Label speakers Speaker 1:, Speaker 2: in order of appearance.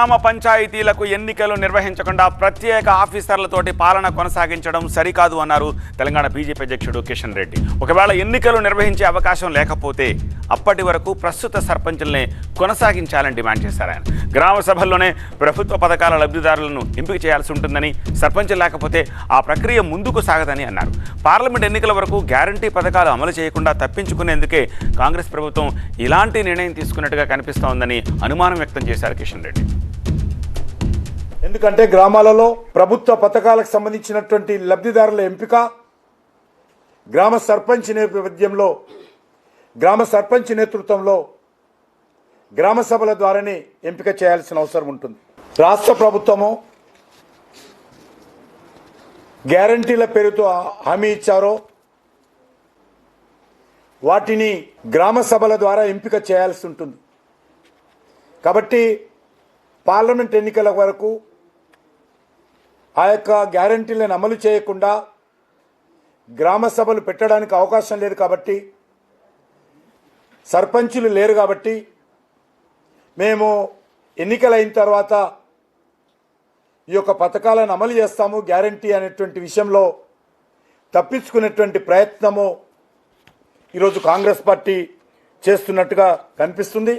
Speaker 1: గ్రామ పంచాయతీలకు ఎన్నికలు నిర్వహించకుండా ప్రత్యేక ఆఫీసర్లతోటి పాలన కొనసాగించడం సరికాదు అన్నారు తెలంగాణ బీజేపీ అధ్యక్షుడు కిషన్ రెడ్డి. ఒకవేళ ఎన్నికలు నిర్వహించే అవకాశం లేకపోతే అప్పటి వరకు ప్రస్తుత సర్పంచులనే కొనసాగించాలని డిమాండ్ చేశారు ఆయన. గ్రామ సభల్లోనే ప్రభుత్వ పథకాల లబ్ధిదారులను ఎంపిక చేయాల్సి ఉంటుందని సర్పంచ్ లేకపోతే ఆ ప్రక్రియ ముందుకు సాగదని అన్నారు. పార్లమెంట్ ఎన్నికల వరకు గ్యారంటీ పథకాలు అమలు చేయకుండా తప్పించుకునేందుకే కాంగ్రెస్ ప్రభుత్వం ఇలాంటి నిర్ణయం తీసుకున్నట్టుగా కనిపిస్తోందని అనుమానం వ్యక్తం చేశారు కిషన్ రెడ్డి.
Speaker 2: ఎందుకంటే గ్రామాలలో ప్రభుత్వ పథకాలకు సంబంధించినటువంటి లబ్ధిదారుల ఎంపిక గ్రామ సర్పంచ్ నేపథ్యంలో గ్రామ సర్పంచ్ నేతృత్వంలో గ్రామ సభల ద్వారానే ఎంపిక చేయాల్సిన అవసరం ఉంటుంది. రాష్ట్ర ప్రభుత్వము గ్యారంటీల పేరుతో హామీ ఇచ్చారో వాటిని గ్రామ సభల ద్వారా ఎంపిక చేయాల్సి ఉంటుంది. కాబట్టి పార్లమెంట్ ఎన్నికల వరకు ఆ యొక్క గ్యారంటీలను అమలు చేయకుండా గ్రామ సభలు పెట్టడానికి అవకాశం లేదు కాబట్టి సర్పంచులు లేరు కాబట్టి మేము ఎన్నికలైన తర్వాత ఈ యొక్క పథకాలను అమలు చేస్తాము గ్యారంటీ అనేటువంటి విషయంలో తప్పించుకునేటువంటి ప్రయత్నము ఈరోజు కాంగ్రెస్ పార్టీ చేస్తున్నట్టుగా కనిపిస్తుంది.